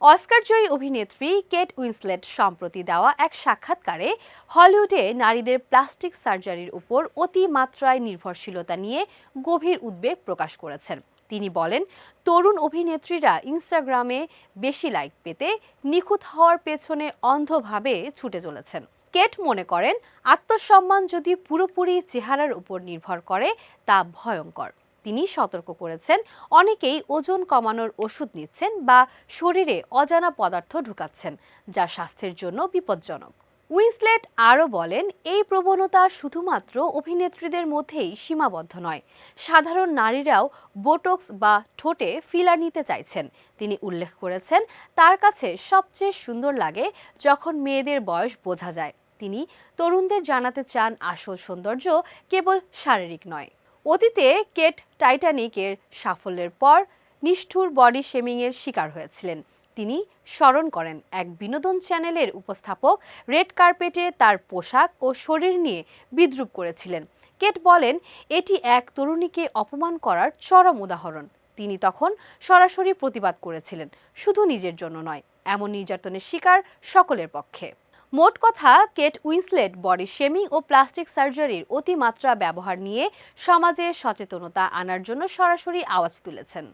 অস্কারজয়ী অভিনেত্রী Kate Winslet সম্প্রতি দেওয়া এক সাক্ষাৎকারে হলিউডে নারীদের প্লাস্টিক সার্জারির উপর অতিমাত্রায় নির্ভরশীলতা নিয়ে গভীর উদ্বেগ প্রকাশ করেছেন। তিনি বলেন, তরুণ অভিনেত্রীরা ইনস্টাগ্রামে বেশি লাইক পেতে নিখুঁত হওয়ার পেছনে অন্ধভাবে ছুটে চলেছেন। কেট মনে করেন, আত্মসম্মান যদি পুরোপুরি চেহারার উপর নির্ভর করে, তা ভয়ঙ্কর। তিনি সতর্ক করেছেন। অনেকেই ওজন কমানোর ওষুধ নিচ্ছেন বা শরীরে অজানা পদার্থ ঢুকাচ্ছেন, যা স্বাস্থ্যের জন্য বিপজ্জনক। উইন্সলেট আরও বলেন, এই প্রবণতা শুধুমাত্র অভিনেত্রীদের মধ্যেই সীমাবদ্ধ নয়। সাধারণ নারীরাও বোটক্স বা ঠোঁটে ফিলার নিতে চাইছেন। তিনি উল্লেখ করেছেন, তার কাছে সবচেয়ে সুন্দর লাগে যখন মেয়েদের বয়স বোঝা যায়। তিনি তরুণদের জানাতে চান আসল সৌন্দর্য কেবল শারীরিক নয়। অতীতে কেট টাইটানিকের সাফল্যের পর নিষ্ঠুর বডি শেমিংয়ের শিকার হয়েছিলেন। তিনি স্মরণ করেন এক বিনোদন চ্যানেলের উপস্থাপক রেড কার্পেটে তার পোশাক ও শরীর নিয়ে বিদ্রুপ করেছিলেন। কেট বলেন, এটি এক তরুণীকে অপমান করার চরম উদাহরণ। তিনি তখন সরাসরি প্রতিবাদ করেছিলেন, শুধু নিজের জন্য নয়, এমন নির্যাতনের শিকার সকলের পক্ষে। মোট কথা, কেট উইন্সলেট বডি শেমিং ও প্লাস্টিক সার্জারির অতিমাত্রা ব্যবহার নিয়ে সমাজে সচেতনতা আনার জন্য সরাসরি আওয়াজ তুলেছেন।